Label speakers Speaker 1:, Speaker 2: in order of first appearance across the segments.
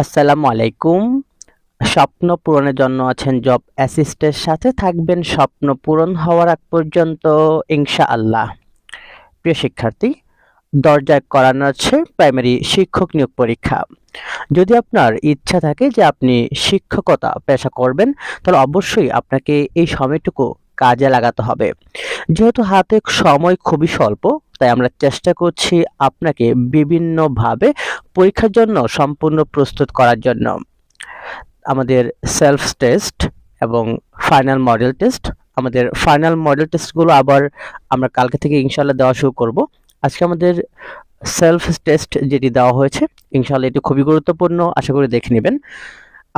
Speaker 1: আসসালামু আলাইকুম। স্বপ্ন পূরণের জন্য আছেন জব অ্যাসিস্টের সাথে থাকবেন স্বপ্ন পূরণ হওয়ার আগ পর্যন্ত, ইনশাআল্লাহ। প্রিয় শিক্ষার্থী, দরজায় করানো আছে প্রাইমারি শিক্ষক নিয়োগ পরীক্ষা। যদি আপনার ইচ্ছা থাকে যে আপনি শিক্ষকতা পেশা করবেন, তাহলে অবশ্যই আপনাকে এই সময়টুকু কাজে লাগাতে হবে। যেহেতু হাতে সময় খুবই স্বল্প, তাই আমরা চেষ্টা করছি আপনাকে বিভিন্নভাবে পরীক্ষার জন্য সম্পূর্ণ প্রস্তুত করার জন্য। আমাদের সেলফ টেস্ট এবং ফাইনাল মডেল টেস্ট আমাদের ফাইনাল মডেল টেস্টগুলো আবার আমরা কালকে থেকে ইনশাল্লাহ দেওয়া শুরু করব। আজকে আমাদের সেলফ টেস্ট যেটি দেওয়া হয়েছে ইনশাল্লাহ এটি খুবই গুরুত্বপূর্ণ, আশা করি দেখে নেবেন।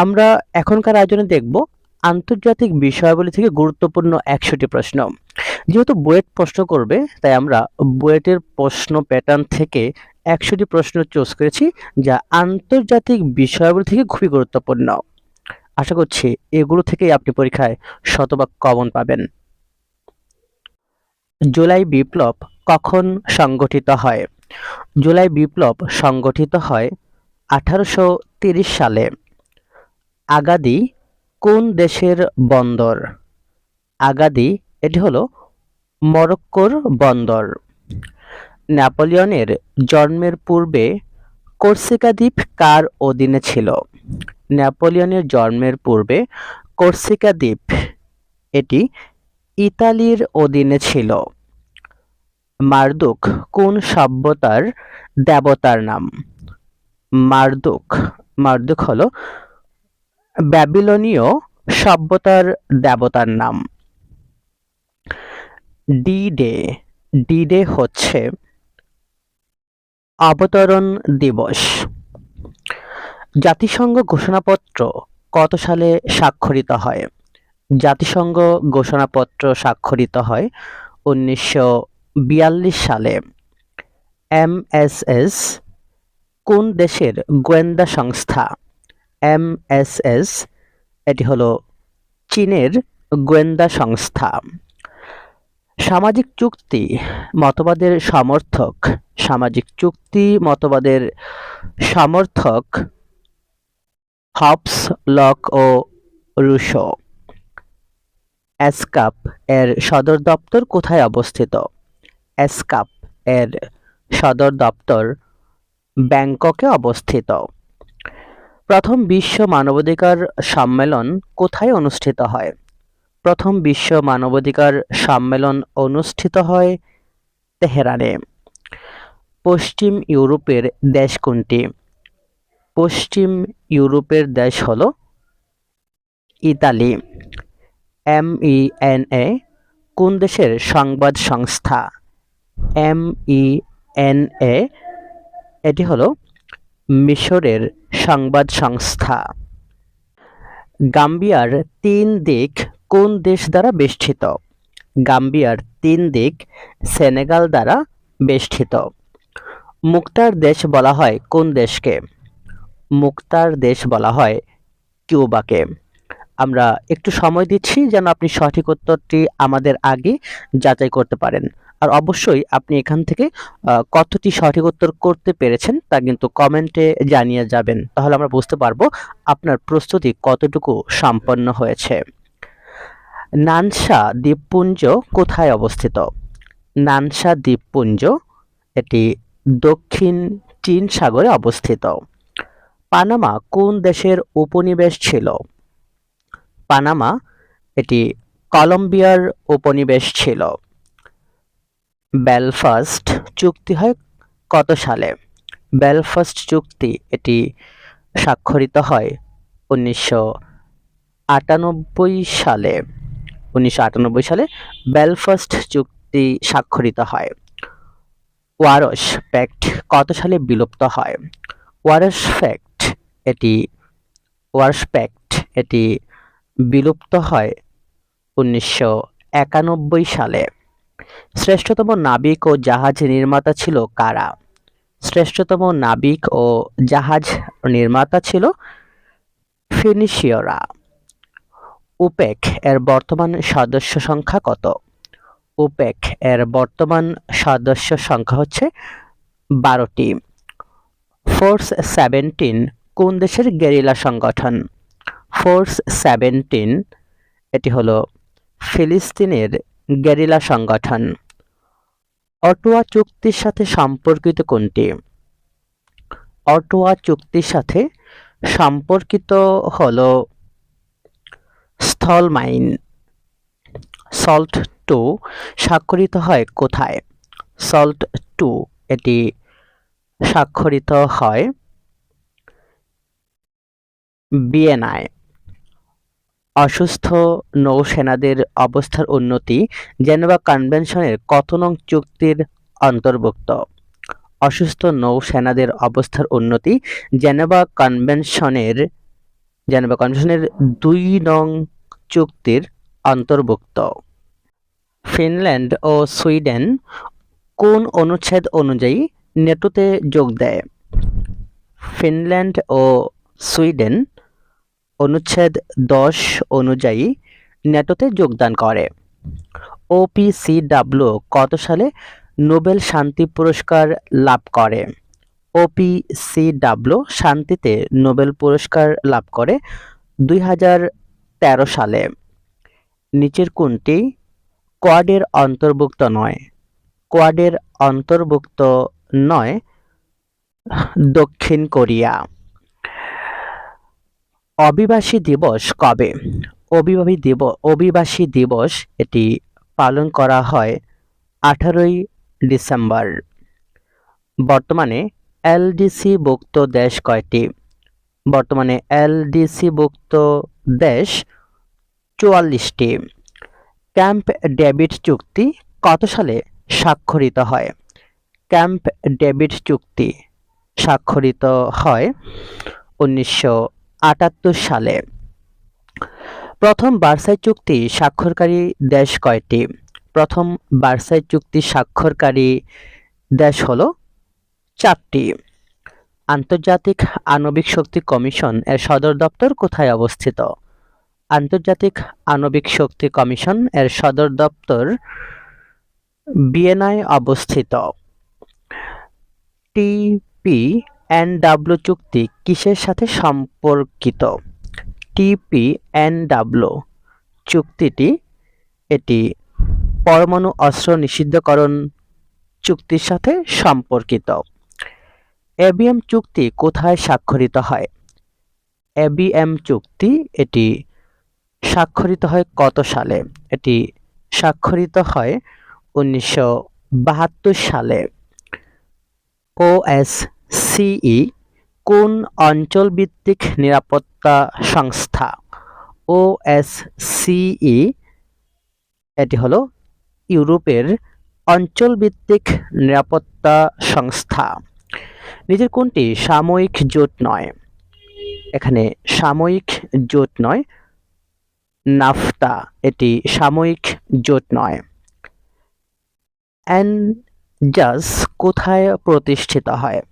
Speaker 1: আমরা এখনকার আয়োজনে দেখব আন্তর্জাতিক বিষয়াবলী থেকে গুরুত্বপূর্ণ একশোটি প্রশ্ন। যেহেতু বুয়েট প্রশ্ন করবে, তাই আমরা বুয়েটের প্রশ্ন প্যাটার্ন থেকে একশোটি প্রশ্ন চুজ করেছি, যা আন্তর্জাতিক বিষয়াবলী থেকে খুবই গুরুত্বপূর্ণ। আশা করছি এগুলো থেকেই আপনি পরীক্ষায় শতভাগ কমন পাবেন। জুলাই বিপ্লব কখন সংগঠিত হয়? জুলাই বিপ্লব সংগঠিত হয় আঠারোশো সালে। আগাদি কোন দেশের বন্দর? আগাদি, এটি হলো মরক্কোর বন্দর। নেপোলিয়নের জন্মের পূর্বে কোর্সিকা দ্বীপ কার অধীনে ছিল? নেপোলিয়নের জন্মের পূর্বে কোর্সিকা দ্বীপ এটি ইতালির অধীনে ছিল। মারদুক, কোন সভ্যতার দেবতার নাম? মারদুক মারদুক হলো ব্যাবিলনীয় সভ্যতার দেবতার নাম। ডি ডে ডি ডে হচ্ছে অবতরণ দিবস। জাতিসংঘ ঘোষণাপত্র কত সালে স্বাক্ষরিত হয়? জাতিসংঘ ঘোষণাপত্র স্বাক্ষরিত হয় উনিশশো বিয়াল্লিশ সালে। এমএসএস কোন দেশের গোয়েন্দা সংস্থা? এমএসএস, এটি হলো চীনের গোয়েন্দা সংস্থা। সামাজিক চুক্তি, মতবাদের সমর্থক। সামাজিক চুক্তি, মতবাদের সমর্থক হবস, লক ও রুশো। অ্যাসকাপ এর সদর দপ্তর কোথায় অবস্থিত? অ্যাসকাপ এর সদর দপ্তর ব্যাংককে অবস্থিত। প্রথম বিশ্ব মানবাধিকার সম্মেলন কোথায় অনুষ্ঠিত হয়? প্রথম বিশ্ব মানবাধিকার সম্মেলন অনুষ্ঠিত হয় তেহরানে। পশ্চিম ইউরোপের দেশ কোনটি? পশ্চিম ইউরোপের দেশ হল Italy. M E N A কোন দেশের সংবাদ সংস্থা? এম ই এন এ, এটি হলো মিশরের সংবাদ সংস্থা গাম্বিয়ার তিন দিক কোন দেশ দ্বারা বেষ্টিত? গাম্বিয়ার তিন দিক সেনেগাল দ্বারা বেষ্টিত। মুক্তার দেশ বলা হয় কোন দেশকে? মুক্তার দেশ বলা হয় কিউবাকে। আমরা একটু সময় দিচ্ছি যেন আপনি সঠিক উত্তরটি আমাদের আগে যাচাই করতে পারেন। আর অবশ্যই আপনি এখান থেকে কতটি সঠিক উত্তর করতে পেরেছেন তা কিন্তু কমেন্টে জানিয়ে যাবেন। তাহলে আমরা বুঝতে পারব আপনার প্রস্তুতি কতটুকু সম্পন্ন হয়েছে। নানসা দ্বীপপুঞ্জ কোথায় অবস্থিত? নানসা দ্বীপপুঞ্জ এটি দক্ষিণ চীন সাগরে অবস্থিত। পানামা কোন দেশের উপনিবেশ ছিল? পানামা এটি কলম্বিয়ার উপনিবেশ ছিল। বেলফাস্ট চুক্তি হয় কত সালে? বেলফাস্ট চুক্তি এটি স্বাক্ষরিত হয় উনিশশো আটানব্বই সালে। উনিশশো আটানব্বই সালে বেলফাস্ট চুক্তি স্বাক্ষরিত হয়। ওয়ারস প্যাক্ট কত সালে বিলুপ্ত হয়? ওয়ারস ফ্যাক্ট এটি, ওয়ারস প্যাক্ট এটি বিলুপ্ত হয় উনিশশো একানব্বই সালে। শ্রেষ্ঠতম নাবিক ও জাহাজ নির্মাতা ছিল কারা? শ্রেষ্ঠতম নাবিক ও জাহাজ নির্মাতা ছিল ফিনিশিয়রা। উপেক এর বর্তমান সদস্য সংখ্যা কত? উপেক এর বর্তমান সদস্য সংখ্যা হচ্ছে বারোটি। ফোর্স সেভেন্টিন কোন দেশের গেরিলা সংগঠন? ফোর্স সেভেন্টিন, এটি হলো ফিলিস্তিনের গেরিলা সংগঠন। অটোয়া চুক্তির সাথে সম্পর্কিত কোনটি? অটোয়া চুক্তির সাথে সম্পর্কিত হল স্থল মাইন। সল্ট টু স্বাক্ষরিত হয় কোথায়? সল্ট টু এটি স্বাক্ষরিত হয় বিয়েনায়। অসুস্থ নৌসেনাদের অবস্থার উন্নতি জেনেভা কনভেনশনের কত নং চুক্তির অন্তর্ভুক্ত? অসুস্থ নৌসেনাদের অবস্থার উন্নতি জেনেভা কনভেনশনের জেনেভা কনভেনশনের দুই নং চুক্তির অন্তর্ভুক্ত। ফিনল্যান্ড ও সুইডেন কোন অনুচ্ছেদ অনুযায়ী নেটোতে যোগ দেয়? ফিনল্যান্ড ও সুইডেন অনুচ্ছেদ দশ অনুযায়ী ন্যাটোতে যোগদান করে। ওপিসিডাব্লিউ কত সালে নোবেল শান্তি পুরস্কার লাভ করে? ওপিসিডাব্লিউ শান্তিতে নোবেল পুরস্কার লাভ করে দুই সালে। নিচের কোনটি? কোয়াডের অন্তর্ভুক্ত নয়। কোয়াডের অন্তর্ভুক্ত নয় দক্ষিণ কোরিয়া। অভিবাসী দিবস কবে? অভিবাসী দিব, অভিবাসী দিবস এটি পালন করা হয় আঠারোই ডিসেম্বর। বর্তমানে এলডিসি ভুক্ত দেশ কয়টি? বর্তমানে এলডিসি ভুক্ত দেশ চুয়াল্লিশটি। ক্যাম্প ডেভিড চুক্তি কত সালে স্বাক্ষরিত হয়? ক্যাম্প ডেভিড চুক্তি স্বাক্ষরিত হয় উনিশশো আটাত্তর সালে। প্রথম বার্সাই চুক্তি স্বাক্ষরকারী দেশ কয়টি? প্রথম বার্সাই চুক্তি স্বাক্ষরকারী দেশ হল চারটি। আন্তর্জাতিক আণবিক শক্তি কমিশন এর সদর দপ্তর কোথায় অবস্থিত? আন্তর্জাতিক আণবিক শক্তি কমিশন এর সদর দপ্তর ভিয়েনায় অবস্থিত। টিপি এনডাব্লু চুক্তি কিসের সাথে সম্পর্কিত? টিপি এনডাব্লু চুক্তিটি এটি পরমাণু অস্ত্র নিষিদ্ধকরণ চুক্তির সাথে সম্পর্কিত। এবিএম চুক্তি কোথায় স্বাক্ষরিত হয়? এবিএম চুক্তি এটি স্বাক্ষরিত হয় কত সালে? এটি স্বাক্ষরিত হয় উনিশশো বাহাত্তর সালে। ওএস সিই, কোন অঞ্চলভিত্তিক নিরাপত্তা সংস্থা? ওএসসিই, এটি হলো ইউরোপের অঞ্চলভিত্তিক নিরাপত্তা সংস্থা। নিজের কোনটি? সাময়িক জোট নয়। এখানে সাময়িক জোট নয়, নাফতা। এটি সাময়িক জোট নয়। অ্যানজাস কোথায় প্রতিষ্ঠিত হয়?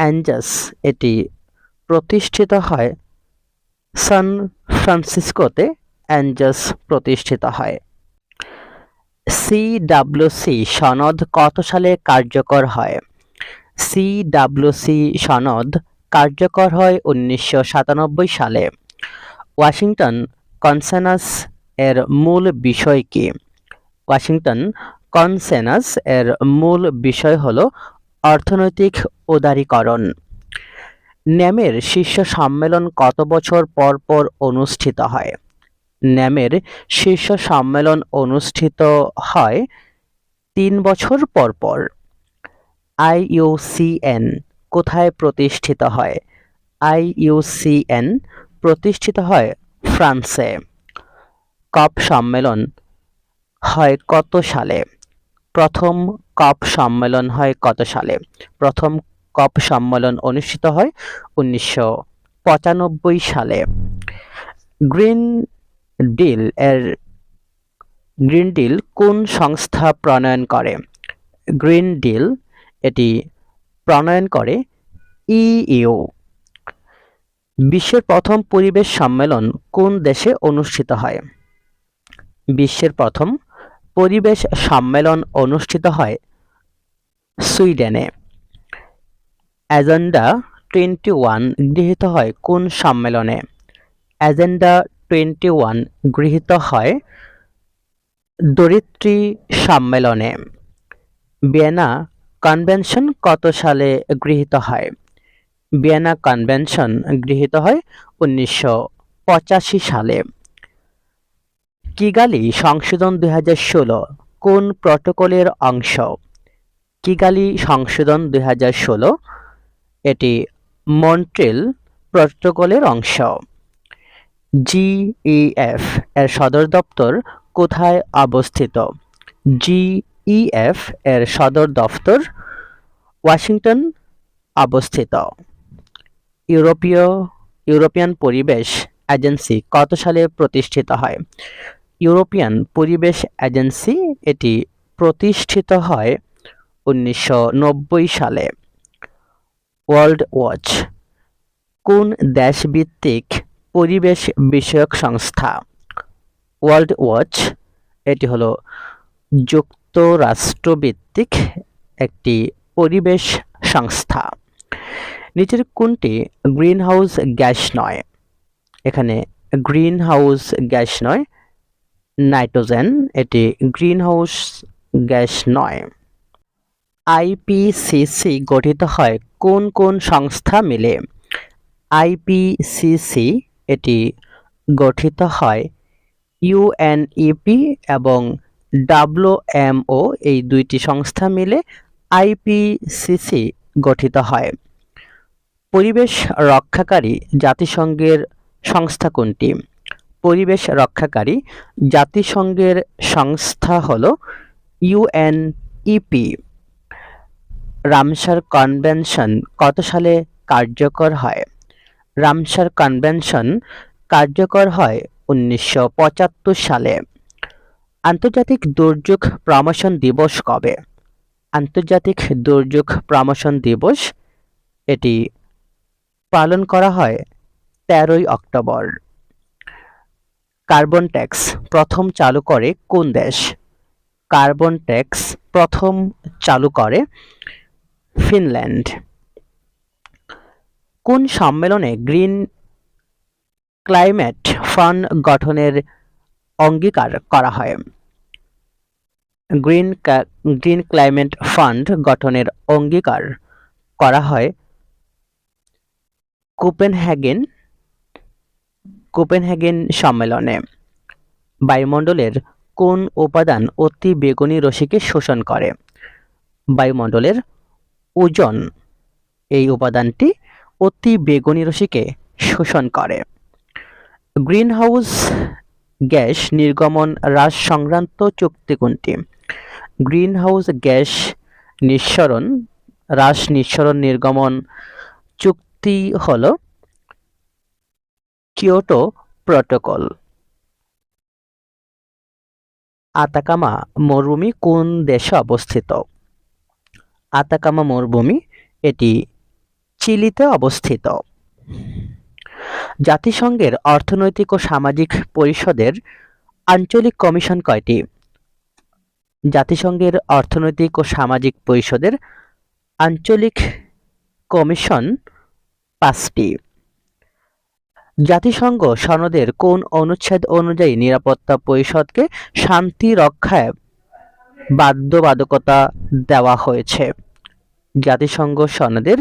Speaker 1: অ্যাঞ্জাস এটি প্রতিষ্ঠিত হয় সান ফ্রান্সিসকোতে অ্যাঞ্জাস প্রতিষ্ঠিত হয়। সিডাব্লিউসি সনদ কত সালে কার্যকর হয়? সিডাব্লিউসি সনদ কার্যকর হয় উনিশশো সাতানব্বই সালে। ওয়াশিংটন কনসেনাস এর মূল বিষয় কি? ওয়াশিংটন কনসেনাস এর মূল বিষয় হলো অর্থনৈতিক উদারীকরণ। ন্যামের শীর্ষ সম্মেলন কত বছর পর পর অনুষ্ঠিত হয়? ন্যামের শীর্ষ সম্মেলন অনুষ্ঠিত হয় তিন বছর পর পর। আইইউসিএন কোথায় প্রতিষ্ঠিত হয়? আইইউসিএন প্রতিষ্ঠিত হয় ফ্রান্সে। কপ সম্মেলন হয় কত সালে? প্রথম কপ সম্মেলন হয় কত সালে? প্রথম কপ সম্মেলন অনুষ্ঠিত হয় উনিশশো পঁচানব্বই সালে। গ্রিন ডিল এর গ্রিন ডিল কোন সংস্থা প্রণয়ন করে? গ্রিন ডিল এটি প্রণয়ন করে ইইউ বিশ্বের প্রথম পরিবেশ সম্মেলন কোন দেশে অনুষ্ঠিত হয়? বিশ্বের প্রথম পরিবেশ সম্মেলন অনুষ্ঠিত হয় সুইডেনে। অ্যাজেন্ডা টোয়েন্টি ওয়ান গৃহীত হয় কোন সম্মেলনে? অ্যাজেন্ডা টোয়েন্টি ওয়ান গৃহীত হয় দরিদ্রী সম্মেলনে। ভিয়েনা কনভেনশন কত সালে গৃহীত হয়? ভিয়েনা কনভেনশন গৃহীত হয় উনিশশো পঁচাশি সালে। কিগালি সংশোধন দুই হাজার ষোলো কোন প্রটোকলের অংশ? কিগালি সংশোধন দুই হাজার ষোলো এটি মন্ট্রিল প্রটোকলের অংশ। জিইএফ এর সদর দপ্তর কোথায় অবস্থিত? জিইএফ এর সদর দফতর ওয়াশিংটন অবস্থিত। ইউরোপীয়, ইউরোপিয়ান পরিবেশ এজেন্সি কত সালে প্রতিষ্ঠিত হয়? ইউরোপিয়ান পরিবেশ এজেন্সি এটি প্রতিষ্ঠিত হয় উনিশশো নব্বই সালে। ওয়ার্ল্ড ওয়াচ, কোন দেশভিত্তিক পরিবেশ বিষয়ক সংস্থা? ওয়ার্ল্ড ওয়াচ, এটি হলো যুক্তরাষ্ট্রভিত্তিক একটি পরিবেশ সংস্থা। নিচের কোনটি গ্রিনহাউস গ্যাস নয়? এখানে গ্রিনহাউস গ্যাস নয় নাইট্রোজেন, এটি গ্রিনহাউস গ্যাস নয়। আইপিসিসি গঠিত হয় কোন কোন সংস্থা মিলে? আইপিসিসি এটি গঠিত হয় ইউএনইপি এবং ডাব্লিউএমও এই দুইটি সংস্থা মিলে আইপিসিসি গঠিত হয়। পরিবেশ রক্ষাকারী জাতিসংঘের সংস্থা কোনটি? পরিবেশ রক্ষাকারী জাতিসংঘের সংস্থা হল ইউএনইপি। রামসার কনভেনশন কত সালে কার্যকর হয়? রামসার কনভেনশন কার্যকর হয় উনিশশো পঁচাত্তর সালে। আন্তর্জাতিক দুর্যোগ প্রমোশন দিবস কবে? আন্তর্জাতিক দুর্যোগ প্রমোশন দিবস এটি পালন করা হয় তেরোই অক্টোবর। কার্বন ট্যাক্স প্রথম চালু করে কোন দেশ? কার্বন ট্যাক্স প্রথম চালু করে ফিনল্যান্ড। কোন সম্মেলনে গ্রিন ক্লাইমেট ফান্ড গঠনের অঙ্গীকার করা হয়? গ্রিন গ্রিন ক্লাইমেট ফান্ড গঠনের অঙ্গীকার করা হয় কোপেনহ্যাগেন কোপেনহ্যাগেন সম্মেলনে। বায়ুমণ্ডলের কোন উপাদান অতি বেগুনি রশ্মিকে শোষণ করে? বায়ুমণ্ডলের ওজন, এই উপাদানটি অতি বেগুনি রশ্মিকে শোষণ করে। গ্রিনহাউস গ্যাস নির্গমন হ্রাস সংক্রান্ত চুক্তি কোনটি? গ্রিনহাউস গ্যাস নিঃসরণ, হ্রাস নিঃসরণ নির্গমন চুক্তি হল কিয়োটো প্রটোকল আতাকামা মরুভূমি কোন দেশে অবস্থিত? আতাকামা মরুভূমি এটি চিলিতে অবস্থিত। জাতিসংঘের অর্থনৈতিক ও সামাজিক পরিষদের আঞ্চলিক কমিশন কয়টি? জাতিসংঘের অর্থনৈতিক ও সামাজিক পরিষদের আঞ্চলিক কমিশন পাঁচটি। জাতিসংঘ সনদের কোন অনুচ্ছেদ অনুযায়ী নিরাপত্তা পরিষদকে শান্তি রক্ষায় বাধ্যবাধকতা দেওয়া হয়েছে? জাতিসংঘ সনদের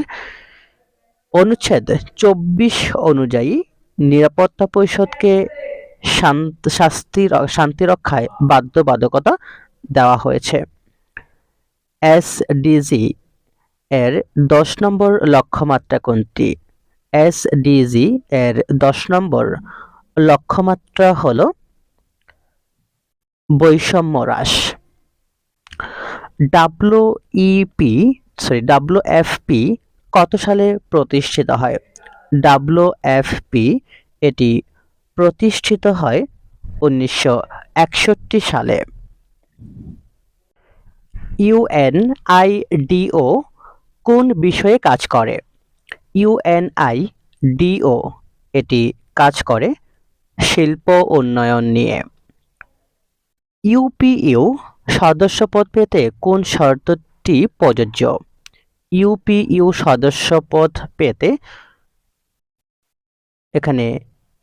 Speaker 1: অনুচ্ছেদ চব্বিশ অনুযায়ী নিরাপত্তা পরিষদকে শাস্তি শান্তি রক্ষায় বাধ্যবাধকতা দেওয়া হয়েছে। এস এসডিজি এর দশ নম্বর লক্ষ্যমাত্রা কোনটি? এসডিজি এর দশ নম্বর লক্ষ্যমাত্রা হল বৈষম্য হ্রাস। ডাব্লিউইপি সরি ডাব্লিউএফপি কত সালে প্রতিষ্ঠিত হয়? ডাব্লিউএফপি এটি প্রতিষ্ঠিত হয় উনিশশো একষট্টি সালে। ইউএনআইডিও কোন বিষয়ে কাজ করে? ইউএনআইডিও এটি কাজ করে শিল্প উন্নয়ন নিয়ে। ইউপিইউ সদস্যপদ পেতে কোন শর্তটি প্রযোজ্য? ইউপিইউ সদস্য পদ পেতে এখানে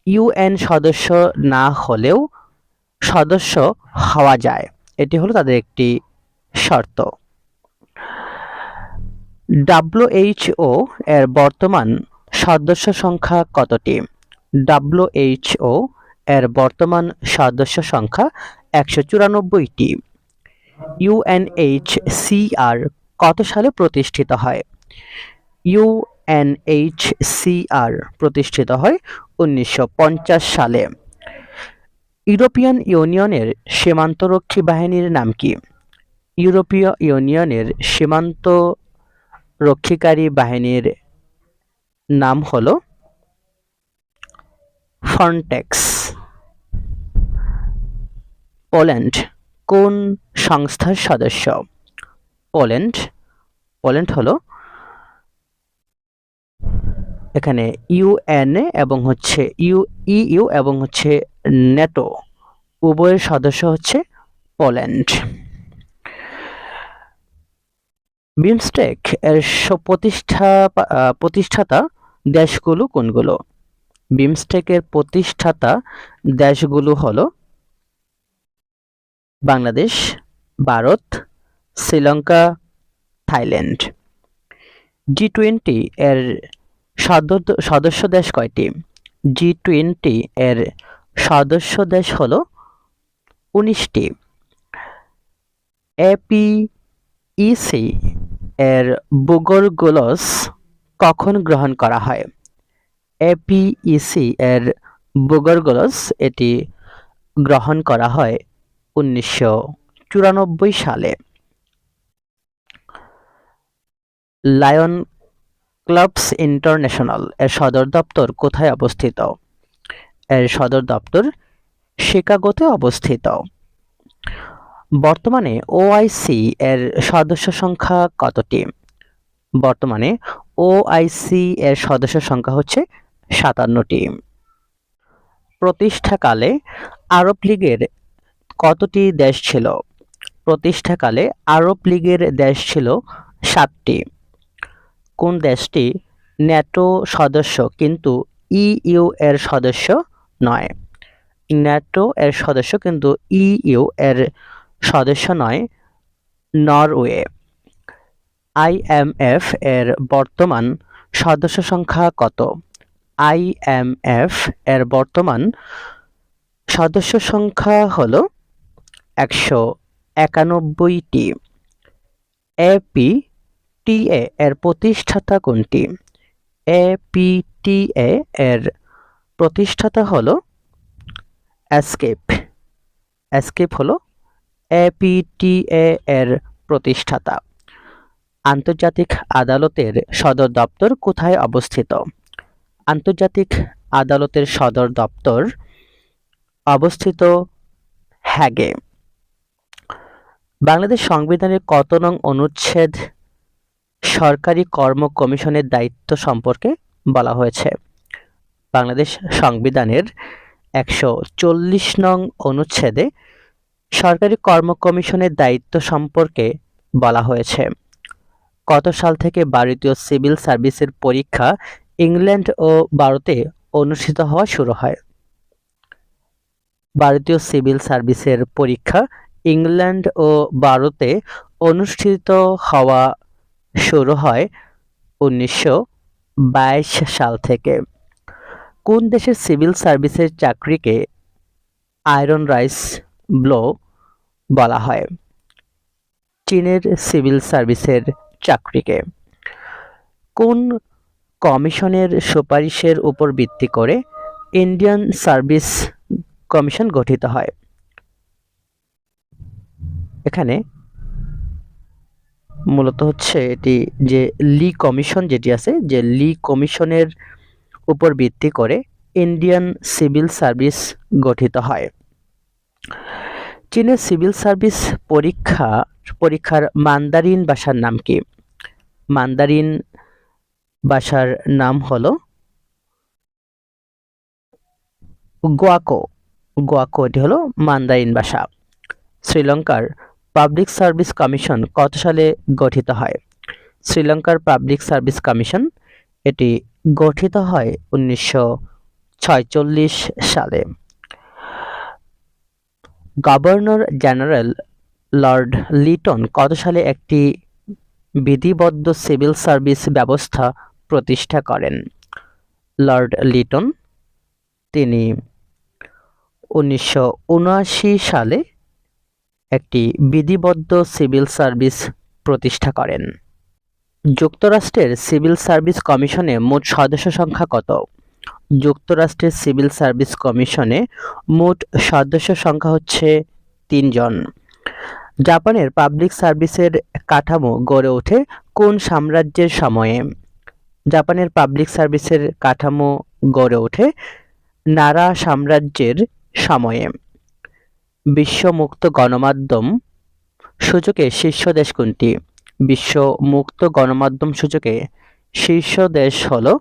Speaker 1: ইউএন সদস্য না হলেও সদস্য হওয়া যায়। এটি হলো তাদের একটি শর্ত। ডাব্লিউএইচও এর বর্তমান সদস্য সংখ্যা কতটি? ডাব্লিউএইচও এর বর্তমান সদস্য সংখ্যা একশো চুরানব্বইটি। ইউএনএইচসিআর কত সালে প্রতিষ্ঠিত হয়? ইউএনএইচসিআর প্রতিষ্ঠিত হয় উনিশশো পঞ্চাশ সালে। ইউরোপিয়ান ইউনিয়নের সীমান্তরক্ষী বাহিনীর নাম কি? ইউরোপীয় ইউনিয়নের সীমান্ত রক্ষীকারী বাহিনীর নাম হল ফ্রন্টেক্স পোল্যান্ড কোন সংস্থার সদস্য? পোল্যান্ড পোল্যান্ড হলো এখানে ইউএনএ এবং হচ্ছে ইউ ইউ এবং হচ্ছে নেটো। উভয়ের সদস্য হচ্ছে পোল্যান্ড। বিমস্টেক এর প্রতিষ্ঠা প্রতিষ্ঠাতা দেশগুলো কোনগুলো? বিমস্টেকের প্রতিষ্ঠাতা দেশগুলো হলো Bangladesh, Bharat, Sri Lanka, Thailand. G twenty এর সদস্য দেশ কয়টি? জি টোয়েন্টি এর সদস্য দেশ হল উনিশটি। এপিইসি এর বুগরগুলোস কখন গ্রহণ করা হয়? এপিইসি এর বুগরগুলোস এটি গ্রহণ করা হয় উনিশশো চুরানব্বই সালে। লায়ন ক্লাবস ইন্টারন্যাশনাল এর সদর দপ্তর কোথায় অবস্থিত? এর সদর দপ্তর শিকাগোতে অবস্থিত। বর্তমানে ওআইসি এর সদস্য সংখ্যা কতটি? বর্তমানে ওআইসি এর সদস্য সংখ্যা হচ্ছে সাতান্নটি। প্রতিষ্ঠাকালে আরব লীগের কতটি দেশ ছিল? প্রতিষ্ঠাকালে আরব লীগের দেশ ছিল সাতটি। কোন দেশটি ন্যাটো সদস্য কিন্তু ইইউ এর সদস্য নয়? ন্যাটো এর সদস্য কিন্তু ইইউ এর সদস্য নয়, নরওয়ে। আইএমএফ এর বর্তমান সদস্য সংখ্যা কত? আইএমএফ এর বর্তমান সদস্য সংখ্যা হলো একশো একানব্বইটি। এপি টিএ এর প্রতিষ্ঠাতা কোনটি? এপিটিএ এর প্রতিষ্ঠাতা হলো অ্যাসকেপ অ্যাসকেপ হলো এপিটিএ এর প্রতিষ্ঠাতা। আন্তর্জাতিক আদালতের সদর দপ্তর কোথায় অবস্থিত? আন্তর্জাতিক আদালতের সদর দপ্তর অবস্থিত হ্যাগে। বাংলাদেশ সংবিধানের কত নং অনুচ্ছেদ সরকারি কর্ম কমিশনের দায়িত্ব সম্পর্কে বলা হয়েছে? বাংলাদেশ সংবিধানের একশো চল্লিশ নং অনুচ্ছেদে সরকারি কর্ম কমিশনের দায়িত্ব সম্পর্কে বলা হয়েছে। কত সাল থেকে ভারতীয় সিভিল সার্ভিসের পরীক্ষা ইংল্যান্ড ও ভারতে অনুষ্ঠিত হওয়া শুরু হয়। ভারতীয় সিভিল সার্ভিসের পরীক্ষা ইংল্যান্ড ও ভারতে অনুষ্ঠিত হওয়া শুরু হয় উনিশশো বাইশ সাল থেকে। কোন দেশের সিভিল সার্ভিসের চাকরিকে আয়রন রাইস ব্লো বলা হয়। চীনের সিভিল সার্ভিসের চাকরিকে। কোন কমিশনের সুপারিশের উপর ভিত্তি করে ইন্ডিয়ান সার্ভিস কমিশন গঠিত হয়? এখানে মূলত হচ্ছে এটি যে লি কমিশন যেটি আছে, যে লি কমিশনের উপর ভিত্তি করে ইন্ডিয়ান সিভিল সার্ভিস গঠিত হয়। চীনের সিভিল সার্ভিস পরীক্ষা, পরীক্ষার মান্দারিন ভাষার নাম কি? মান্দারিন ভাষার নাম হলো গোয়াকো। গোয়াকো, এটি হলো মান্দারিন ভাষা শ্রীলঙ্কার পাবলিক সার্ভিস কমিশন কত সালে গঠিত হয়? শ্রীলঙ্কার পাবলিক সার্ভিস কমিশন এটি গঠিত হয় উনিশশো সালে। গভর্নর জেনারেল লর্ড লিটন কত সালে একটি বিধিবদ্ধ সিভিল সার্ভিস ব্যবস্থা প্রতিষ্ঠা করেন? লর্ড লিটন, তিনি উনিশশো উনআশি সালে একটি বিধিবদ্ধ সিভিল সার্ভিস প্রতিষ্ঠা করেন। যুক্তরাষ্ট্রের সিভিল সার্ভিস কমিশনে মোট সদস্য সংখ্যা কত? যুক্তরাষ্ট্রের সিভিল সার্ভিস কমিশনে মোট সদস্য সংখ্যা হচ্ছে তিনজন। জাপানের পাবলিক সার্ভিসের কাঠামো গড়ে ওঠে কোন সাম্রাজ্যের সময়ে? জাপানের পাবলিক সার্ভিসের কাঠামো গড়ে ওঠে নারা সাম্রাজ্যের সময়ে। বিশ্ব মুক্ত গণমাধ্যম সূচকে শীর্ষ দেশ কোনটি? বিশ্ব মুক্ত গণমাধ্যম সূচকে শীর্ষ দেশ হল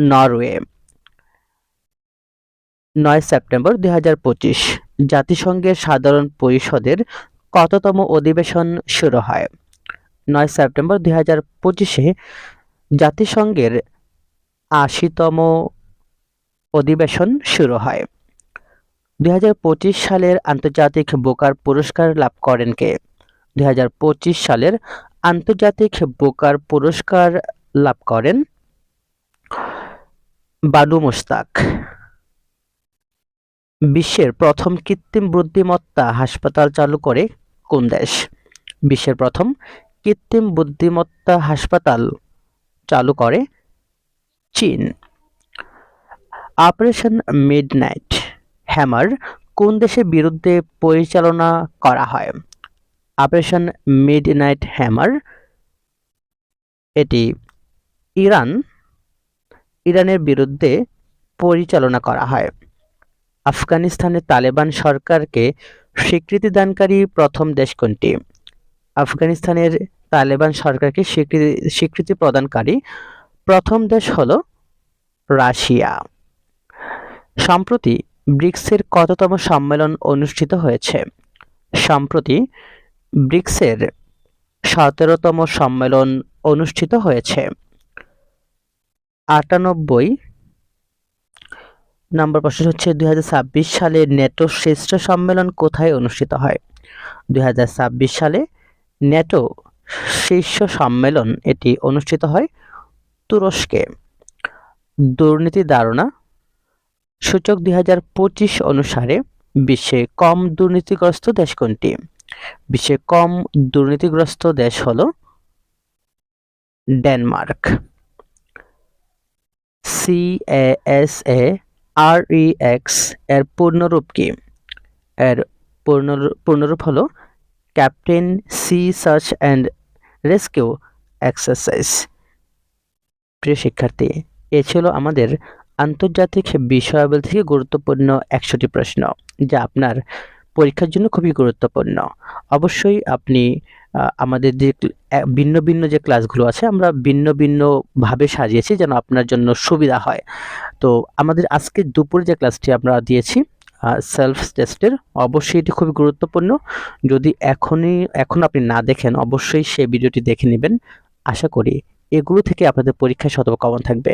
Speaker 1: নরওয়ে। নয় সেপ্টেম্বর দুই হাজার পঁচিশ। জাতিসংঘের সাধারণ পরিষদের কততম অধিবেশন শুরু হয়? নয় সেপ্টেম্বর দুই হাজার পঁচিশে জাতিসংঘের আশিতম অধিবেশন শুরু হয়। দুই হাজার পঁচিশ সালের আন্তর্জাতিক বোকার পুরস্কার লাভ করেন কে? দুই হাজার পঁচিশ সালের আন্তর্জাতিক বোকার পুরস্কার লাভ করেন বানু মুস্তাক বিশ্বের প্রথম কৃত্রিম বুদ্ধিমত্তা হাসপাতাল চালু করে কোন দেশ? বিশ্বের প্রথম কৃত্রিম বুদ্ধিমত্তা হাসপাতাল চালু করে চীন। অপারেশন মিডনাইট হ্যামার কোন দেশের বিরুদ্ধে পরিচালনা করা হয়? অপারেশন মিডনাইট হ্যামার এটি ইরান, ইরানের বিরুদ্ধে পরিচালনা করা হয়। আফগানিস্তানের তালেবান সরকারকে স্বীকৃতি দানকারী প্রথম দেশ কোনটি? আফগানিস্তানের তালেবান সরকারকে স্বীকৃতি স্বীকৃতি প্রদানকারী প্রথম দেশ হল রাশিয়া। সম্প্রতি ব্রিক্সের কততম সম্মেলন অনুষ্ঠিত হয়েছে? সম্প্রতি ব্রিক্সের সতেরোতম সম্মেলন অনুষ্ঠিত হয়েছে। আটানব্বই নম্বর প্রশ্ন হচ্ছে, দুই হাজার ছাব্বিশ সালে নেটো শ্রেষ্ঠ সম্মেলন কোথায় অনুষ্ঠিত হয়? দুই হাজার ছাব্বিশ সালে নেটো শীর্ষ সম্মেলন এটি অনুষ্ঠিত হয় তুরস্কে। দুর্নীতি ধারণা, সূচক দুই হাজার পঁচিশ অনুসারে বিশ্বে কম দুর্নীতিগ্রস্ত দেশ কোনটি? বিশ্বে কম দুর্নীতিগ্রস্ত দেশ হল ডেনমার্ক। সি এস এ আর ই এক্সের পূর্ণরূপ কি? এর পূর্ণরূপ হলো captain C search and rescue exercise প্রিয় শিক্ষার্থী, এ ছিল আমাদের আন্তর্জাতিক বিষয়াবলী থেকে গুরুত্বপূর্ণ একশোটি প্রশ্ন, যা আপনার পরীক্ষার জন্য খুবই গুরুত্বপূর্ণ। অবশ্যই আপনি আমাদের যে ভিন্ন ভিন্ন যে ক্লাসগুলো আছে, আমরা ভিন্ন ভিন্নভাবে সাজিয়েছি যেন আপনার জন্য সুবিধা হয়। তো আমাদের আজকে দুপুরে যে ক্লাসটি আমরা দিয়েছি সেলফ টেস্টের অবশ্যই এটি খুবই গুরুত্বপূর্ণ। যদি এখনই, এখন আপনি না দেখেন, অবশ্যই সেই ভিডিওটি দেখে নেবেন। আশা করি এগুলো থেকে আপনাদের পরীক্ষায় শতক কমন থাকবে।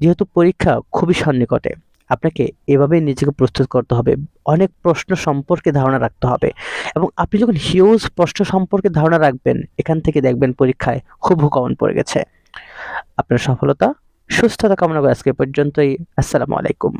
Speaker 1: যেহেতু পরীক্ষা খুবই সন্নিকটে আপনাকে এভাবে নিজেকে প্রস্তুত করতে হবে। অনেক প্রশ্ন সম্পর্কে ধারণা রাখতে হবে। এবং আপনি যখন হিউজ প্রশ্ন সম্পর্কে ধারণা রাখবেন, এখান থেকে দেখবেন পরীক্ষায় খুব কমন পড়ে গেছে। আপনার সফলতা, সুস্থতা কামনা করে আজকে পর্যন্তই। আসসালামু আলাইকুম।